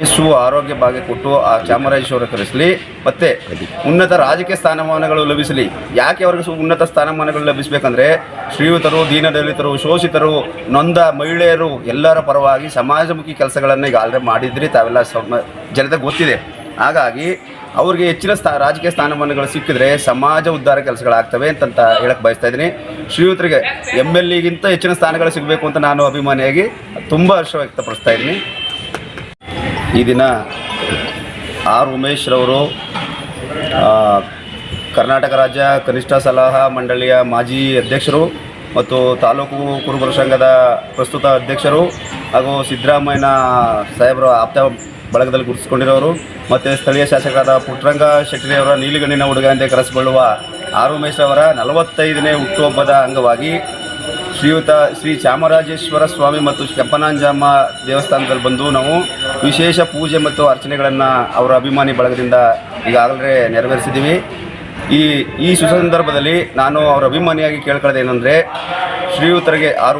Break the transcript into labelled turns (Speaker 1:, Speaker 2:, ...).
Speaker 1: ಯಶಸ್ಸು ಆರೋಗ್ಯ ಭಾಗ್ಯ ಕೊಟ್ಟು ಆ ಚಾಮರಾಜೇಶ್ವರ ಕರೆಸಲಿ. ಮತ್ತೆ ಉನ್ನತ ರಾಜಕೀಯ ಸ್ಥಾನಮಾನಗಳು ಲಭಿಸಲಿ. ಯಾಕೆ ಅವ್ರಿಗೆ ಸು- ಉನ್ನತ ಸ್ಥಾನಮಾನಗಳು ಲಭಿಸಬೇಕಂದ್ರೆ ಶ್ರೀಯುತರು, ದೀನದಲಿತರು, ಶೋಷಿತರು, ನೊಂದ ಮಹಿಳೆಯರು ಎಲ್ಲರ ಪರವಾಗಿ ಸಮಾಜಮುಖಿ ಕೆಲಸಗಳನ್ನು ಈಗ ಆಲ್ರೆಡಿ ಮಾಡಿದ್ರಿ, ತಾವೆಲ್ಲ ಜನತೆ ಗೊತ್ತಿದೆ. ಹಾಗಾಗಿ ಅವ್ರಿಗೆ ಹೆಚ್ಚಿನ ಸ್ಥಾ ರಾಜಕೀಯ ಸ್ಥಾನಮಾನಗಳು ಸಿಕ್ಕಿದ್ರೆ ಸಮಾಜ ಉದ್ಧಾರ ಕೆಲಸಗಳಾಗ್ತವೆ ಅಂತಂತ ಹೇಳಕ್ಕೆ ಬಯಸ್ತಾ ಇದ್ದೀನಿ. ಶ್ರೀಯುತರಿಗೆ ಎಂ ಎಲ್ ಎಗಿಂತ ಹೆಚ್ಚಿನ ಸ್ಥಾನಗಳು ಸಿಗಬೇಕು ಅಂತ ನಾನು ಅಭಿಮಾನಿಯಾಗಿ ತುಂಬ ಹರ್ಷ ವ್ಯಕ್ತಪಡಿಸ್ತಾ ಇದ್ದೀನಿ. ಈ ದಿನ ಆರ್ ಉಮೇಶ್ರವರು ರವರು ಕರ್ನಾಟಕ ರಾಜ್ಯ ಕನಿಷ್ಠ ಸಲಹಾ ಮಂಡಳಿಯ ಮಾಜಿ ಅಧ್ಯಕ್ಷರು ಮತ್ತು ತಾಲೂಕು ಕುರುಬರ ಸಂಘದ ಪ್ರಸ್ತುತ ಅಧ್ಯಕ್ಷರು ಹಾಗೂ ಸಿದ್ದರಾಮಯ್ಯನ ಸಾಹೇಬರ ಆಪ್ತ ಬಳಗದಲ್ಲಿ ಗುರುತಿಸಿಕೊಂಡಿರೋರು ಮತ್ತು ಸ್ಥಳೀಯ ಶಾಸಕರಾದ ಪುಟ್ಟರಂಗ ಶೆಟ್ಟಿಯವರ ನೀಲಿಗಣ್ಣಿನ ಹುಡುಗ ಎಂದೇ ಕರೆಸಿಕೊಳ್ಳುವ ಆರ್ ಉಮೇಶ್ ಅವರ ನಲವತ್ತೈದನೇ ಹುಟ್ಟುಹಬ್ಬದ ಅಂಗವಾಗಿ ಶ್ರೀಯುತ ಶ್ರೀ ಚಾಮರಾಜೇಶ್ವರ ಸ್ವಾಮಿ ಮತ್ತು ಕೆಂಪನಾಂಜಮ್ಮ ದೇವಸ್ಥಾನದಲ್ಲಿ ಬಂದು ನಾವು ವಿಶೇಷ ಪೂಜೆ ಮತ್ತು ಅರ್ಚನೆಗಳನ್ನು ಅವರ ಅಭಿಮಾನಿ ಬಳಗದಿಂದ ಈಗಾಗಲೇ ನೆರವೇರಿಸಿದ್ದೀವಿ. ಈ ಈ ಸುಸಂದರ್ಭದಲ್ಲಿ ನಾನು ಅವರ ಅಭಿಮಾನಿಯಾಗಿ ಕೇಳ್ಕೊಳ್ಳೋದೇನೆಂದರೆ ಶ್ರೀಯುತರಿಗೆ ಆರು